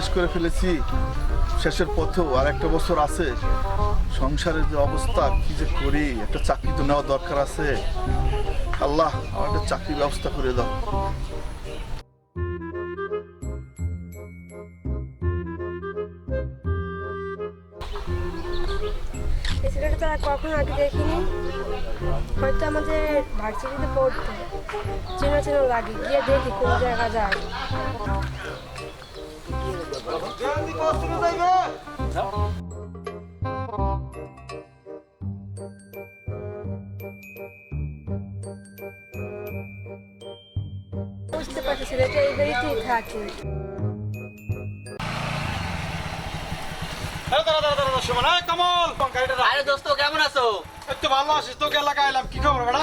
শেষ করে ফেলেছি। শেষের পথেও আর একটা বছর আছে। সংসারের যে অবস্থা, কি যে করি? একটা চাকরি তো নেওয়া দরকার আছে। আল্লাহ, আমার একটা চাকরির ব্যবস্থা করে দাও। ছেলেটা কখনো আগে দেখিনি। হয়তো আমাদের ভার্সিটিতে চেনা চেনা লাগে, গিয়ে দেখি কোন জায়গা যায়। বুঝতে পারছি ছেলেটা এই বাড়িতেই থাকে আরে দোস্ত কেমন আছো? তো ভালো আছিস তোকে এলাকায় এলাম কি খবর বেড়া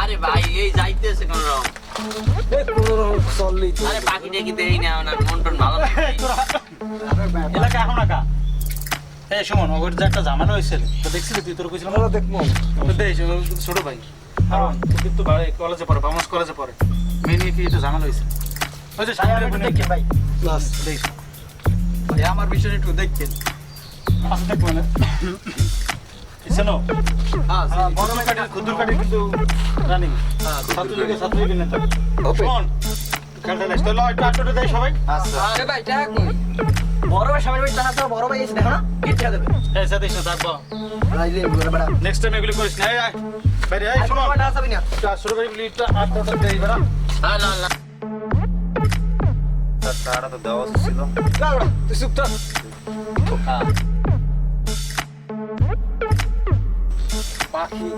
আরে ভাই এই যাইতেছে কোন রকম। এই কোনো রকম চললি তো আরে পাখি ডেকে দেই না না মন টন ভালো এলাকা এখন একা? এই সুমন ওর যে একটা ঝামেলা হয়েছিল তো দেখছিলি তুই তোর কইছিলাম আমরা দেখব তো দেখ ছোট ভাই। কিন্তু কলেজে পড়ে বামস কলেজে পড়ে। মেয়ে নিয়ে কি একটু ঝামেলা হয়েছে? ওই যে সামনে দেখি ভাই। প্লাস দেখ ভাই আমার বিষয় একটু দেখছেন দেখ মানে শোনো বড় কাটি খুদুর কাটি কিন্তু রানিং ছাত্রলীগের ছাত্রলীগের নেতা। শোন খেলতে নেই। তো লয় টাটোটা দেয় সবাই। আরে ভাই টাকা কই বড় ভাই সবাই টাকা তো বড় ভাই এসে দেখো না কি দেবে। এই সাথে এসে থাকব। রাইলে বড় বড়। নেক্সট টাইম এগুলি করিস না। এই বাইরে এই শোনো। আমার টাকা না। শুরু করি লিটটা আটটা দেই বেড়া। হ্যাঁ না না। টাকাটা তো দেওয়া ছিল। তুই চুপ থাক। পাখি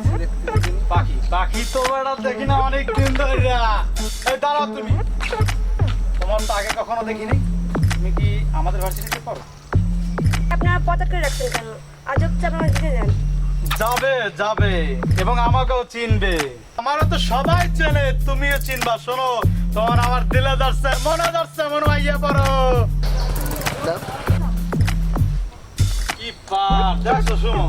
পাখি পাখি তো বেড়া দেখি না অনেক ধরে দাঁড়াও তুমি। তোমার তো আগে কখনো দেখিনি। তুমি কি আমাদের ভার্সিটিতে পড়ো আপনারা পতাকা করে রাখছেন কেন? আজব চাপ আমাকে দিতে দেন যাবে যাবে এবং আমাকেও চিনবে। আমারও তো সবাই চেনে তুমিও চিনবা শোনো। তোমার আমার দিলে যাচ্ছে মনে যাচ্ছে মনে হইয়া পড়ো। কি পার দেখছ পুরা।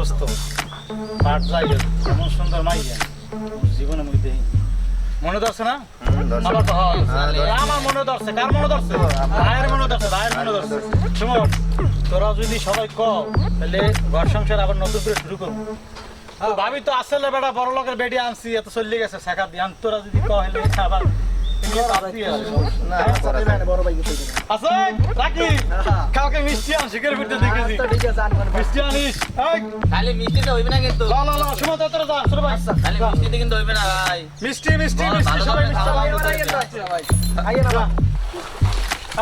শোন এমন সুন্দর জীবনে মনে ধরছে না আমার হয়। মনে ধরছে কার মনে ধরছে ভাইয়ের মনে ধরছে ভাইয়ের মনে ধরছে শুনুন তোরা যদি সবাই ক তাহলে ঘর সংসার আবার নতুন করে শুরু করব ভাবি তো আসলে বেটা বড় লোকের বেডি আনছি এত চলে গেছে শেখা দিয়ে তোরা যদি ক হলে আবার এগুলো বাদ দিয়ে আসব। বড় ভাই মিষ্টি মিষ্টি কিন্তু। শুরু ভাই। খালি মিষ্টিতে কিন্তু হইবে না ভাই। মিষ্টি মিষ্টি বল, মিষ্টি ভালো সবাই করে মিষ্টি খাওয়া আলাদা ভালো করে। করে। আইয়ে না ভাই।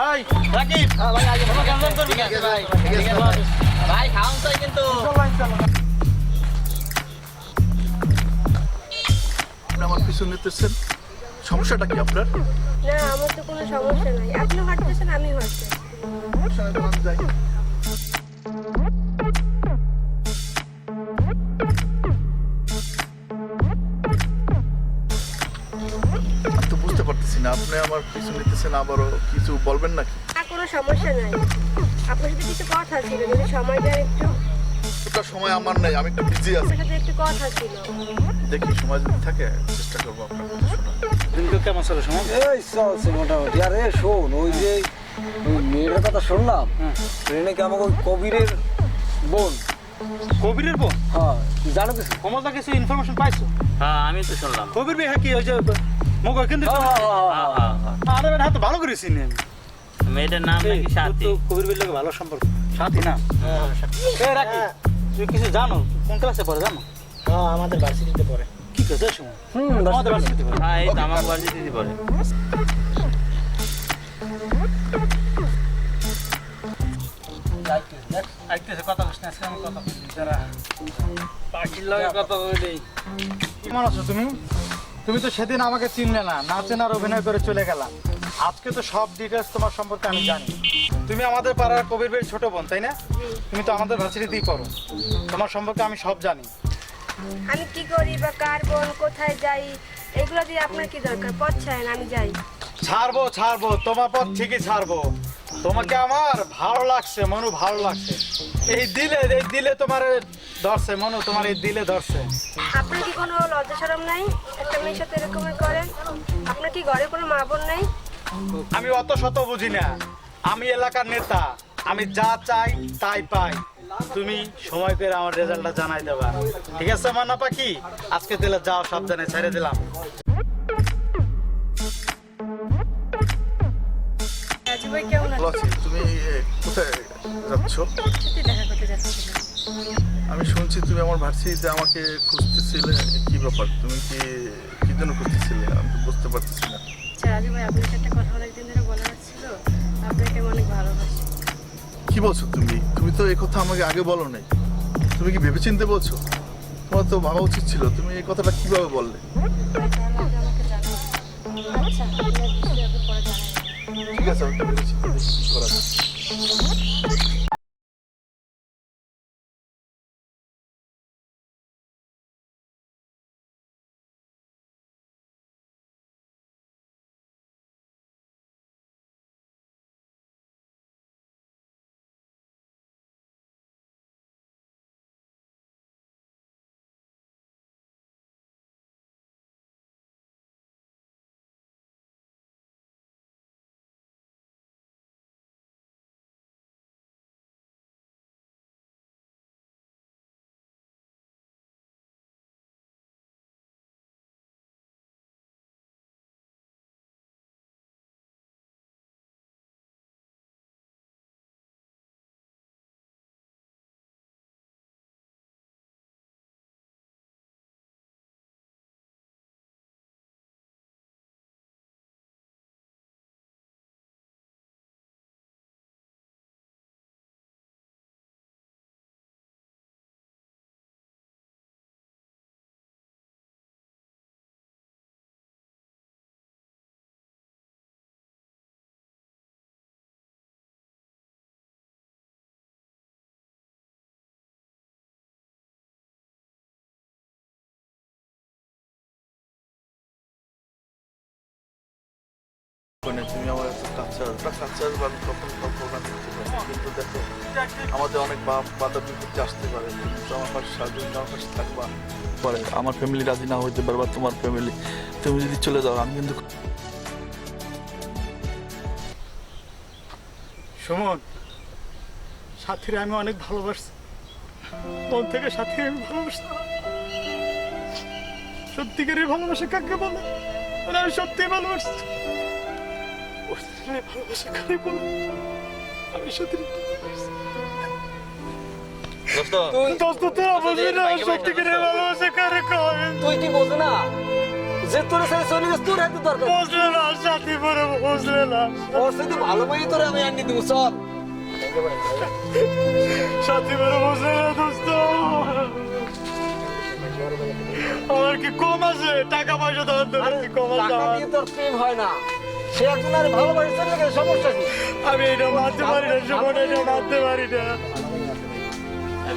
এই রাকিব ভাই আইয়ে কোনো আমার পিছু নিতেছেন? সমস্যাটা কি আপনার? না আমার তো কোনো সমস্যা নাই। আপনি হাঁটতেছেন আমি হাঁটতেছি সমস্যা নেই, আমি যাই। তো বুঝতে পারতেছি না আপনি আমার পিছু নিতেছেন আবারও কিছু বলবেন নাকি? না কোনো সমস্যা নাই। আপনার সাথে কিছু কথা ছিল যদি সময় দেন একটু। ওটা সময় আমার নাই আমি একটু বিজি আছি। সাথে একটু কথা ছিল। দেখি সময় যদি থাকে চেষ্টা করব আপনার কথা শোনার। দিনকে কেমন চলে সময় এই চলছে মোটামুটি। আরে শোন ওই যে ওই মেয়েটার কথা শুনলাম ট্রেনে কি আমাকে ওই কবিরের বোন। কবিরের বোন? হ্যাঁ জানো কিছু? কমলদা কিছু ইনফরমেশন পাইছো? হ্যাঁ আমি তো শুনলাম। কবির বিয়ে কি ওই যে মগ কিন্তু হ্যাঁ, হ্যাঁ, হ্যাঁ, হ্যাঁ। আরে বেটা তো ভালো করেছি নি আমি। মেয়েটার নাম নাকি সাথী তো কবির বিয়ের লোক ভালো সম্পর্ক। সাথী না? এই রাখি। তুই কিছু জানো? কোন ক্লাসে পড়ে জানো? হ্যাঁ আমাদের ভার্সিটিতে পড়ে। কি কাছে সময় হুম আমাদের ভার্সিটিতে পড়ে। হ্যাঁ এই তো আমার কেমন আছো তুমি? তুমি তো সেদিন আমাকে চিনলে না না চেনার অভিনয় করে চলে গেলাম আজকে তো সব ডিটেলস তোমার সম্পর্কে আমি জানি। তুমি আমাদের পাড়ার কবির বাড়ির ছোট বোন তাই না? তুমি তো আমাদের ভার্সিটিতেই পড়ো তোমার সম্পর্কে আমি সব জানি। আমি কি করি বা কার বোন কোথায় যাই এগুলো দিয়ে আপনার কি দরকার? পথ ছাড়েন আমি যাই। ছাড়বো ছাড়বো তোমার পথ ঠিকই ছাড়বো। তোমাকে আমার ভালো লাগছে মনু ভালো লাগছে। এই দিলে এই দিলে তোমার ধরছে মনু তোমার এই দিলে ধরছে। আপনার কি কোনো লজ্জা সরম নাই? একটা মেয়ের সাথে এরকমই করেন? আপনার কি ঘরে কোনো মা বোন নেই? আমি অত শত বুঝি না। আমি এলাকার নেতা আমি যা চাই তাই পাই। তুমি সময় করে আমার রেজাল্টটা জানাই দেবা। ঠিক আছে মান্না পাখি? আজকে দিলে যাও সাবধানে ছেড়ে দিলাম। তুমি কোথায় যাচ্ছ? আমি শুনছি তুমি আমার ভার্সিটিতে আমাকে খুঁজতেছিলে। কি ব্যাপার? তুমি কি কি জন্য খুঁজতেছিলে? আমি তো বুঝতে পারতেছি না। আচ্ছা রাজু ভাই আপনার একটা কথা অনেকদিন ধরে বলার আপনাকে অনেক ভালোবাসি। কি বলছো তুমি? তুমি তো এই কথা আমাকে আগে বলো নাই। তুমি কি ভেবেচিন্তে বলছো? তোমার তো ভাবা উচিত ছিল। তুমি এই কথাটা কীভাবে বললে? আচ্ছা ঠিক আছে আমি ভেবেচিন্তে করা মানে আমার একটা আমি কখন কল্পনা করতে কিন্তু দেখো, আমাদের অনেক বিপত্তি আসতে পারে আমার পাশে সাহায্য আমার পাশে থাকবা আমার ফ্যামিলি রাজি না হইতে পারবা তোমার ফ্যামিলি তুমি যদি চলে যাও, আমি কিন্তু সুমন, সাথীরে আমি অনেক ভালোবাসি মন থেকে সাথী আমি ভালোবাসি। সত্যিকারের ভালোবাসা কাকে বলে? বলে আমি সত্যি ভালোবাসি। অরিজিনালি ভালোবাসা কাকে বলে? আমি সত্যি দোস্ত। দোস্ত তোরা বুঝবি না সত্যিকারের ভালোবাসা কারে কয়? তুই কি বোঝ না? যে তোর ছেড়ে চলে যাস তোর এত দরকার। বুঝলে না সাথী পরে বুঝলে না। ওর সাথে ভালো মেয়ে তোরে আমি আনি দিব চল। সাথী পরে বুঝলে না আমার কি কম আছে? টাকা পয়সা দেওয়ার আরে কি কম আছে টাকা দিয়ে তোর প্রেম হয় না। সে একজন আর ভালোবাসে চলে গেলে সমস্যা কি? আমি এটা মানতে পারি না সুমন এটা মানতে পারি না।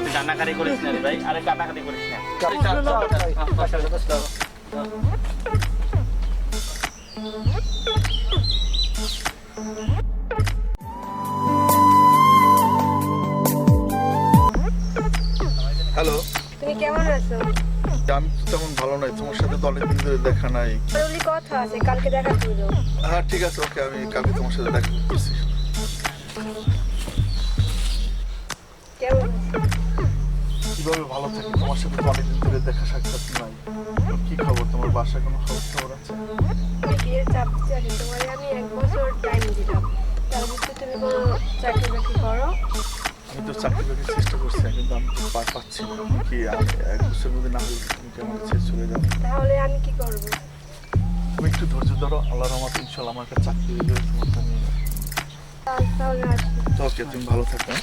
তুই করিস না রে ভাই আরে কান্নাকাটি করিস না। হ্যালো তুমি কেমন আছো? আমি তো তেমন ভালো নাই তোমার সাথে তো অনেকদিন ধরে দেখা নাই। জরুরি কথা আছে কালকে দেখা করব হ্যাঁ ঠিক আছে ওকে আমি কালকে তোমার সাথে দেখা আছো? কীভাবে ভালো থাকি? তোমার সাথে তো অনেকদিন ধরে দেখা সাক্ষাৎ নাই। কি খবর? তোমার বাসায় কোনো খবর খবর আছে বিয়ের চাপ চাকরি? তোমার আমি এক বছর টাইম দিলাম। তার মধ্যে তুমি কোনো চাকরি বাকরি করো? আপনি তো চাকরি বাকরির চেষ্টা করছেন কিন্তু আমি তো পার পাচ্ছি না। কি এক বছরের মধ্যে না হলে তুমি কি আমার কাছে চলে যাবে? তাহলে আমি কি করব? তুমি একটু ধৈর্য ধরো আল্লাহর আমার ইনশাল্লাহ আমার কাছে চাকরি হয়ে যাবে তোমার তো ওকে তুমি ভালো থাকো।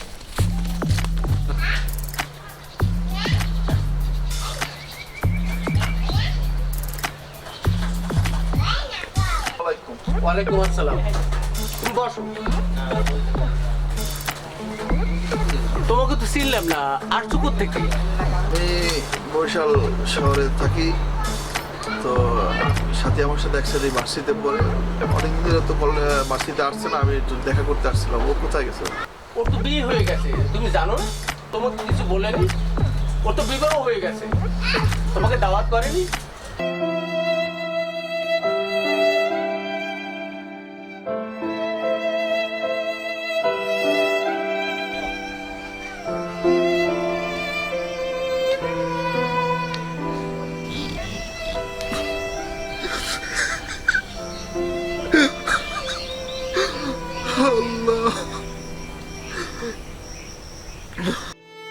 ওয়ালাইকুম আসসালাম। বসো। তোমাকে তো চিনলাম না আসছো থেকে আমি বরিশাল শহরে থাকি তো সাথে আমার সাথে একসাথে বার্ষিতে পড়ে। অনেকদিন ধরে তো বার্ষিতে আসছে না আমি একটু দেখা করতে আসছিলাম। ও কোথায় গেছে? ওর তো বিয়ে হয়ে গেছে তুমি জানো? তোমাকে কিছু বলেনি। ওর তো বিবাহ হয়ে গেছে। তোমাকে দাওয়াত করেনি?